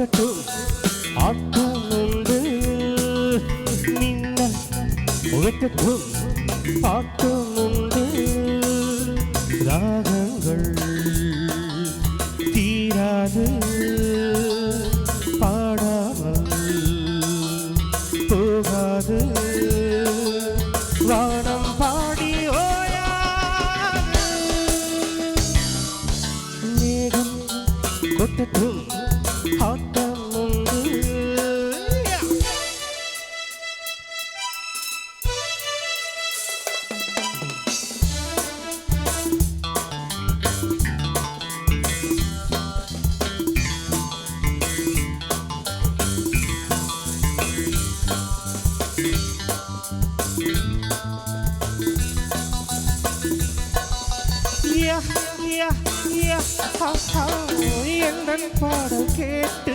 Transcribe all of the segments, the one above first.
கொட்டட்டும் ஆட்டம் உண்டு. மின்னல் உகட்டட்டும் ஆட்டம் உண்டு. ராகங்கள் தீராது. பாடாமல் போகாது. வானம் பாடி மேகம் கொட்டட்டும். ஆட்டம் எந்தன் பாடல் கேட்டு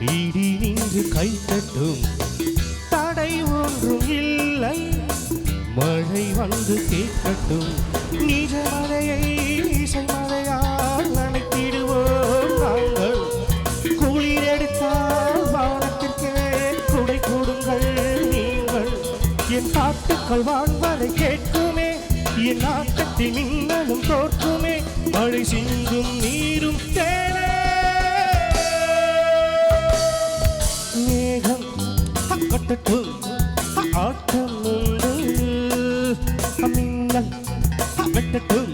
இடி நின்று கைத்தட்டும். தடை ஒன்றும் இல்லை. மழை வந்து கேட்கட்டும் நிஜ மழையை பாட்டுக்கள் வாழ்வரை கேட்குமே. என் ஆட்டத்தில் மின்னலும் தோற்றுமே மழை சிந்தும் நீரும் தேனே மேகம் கொட்டட்டும் ஆட்டம் உண்டு. மின்னல் வெட்டட்டும்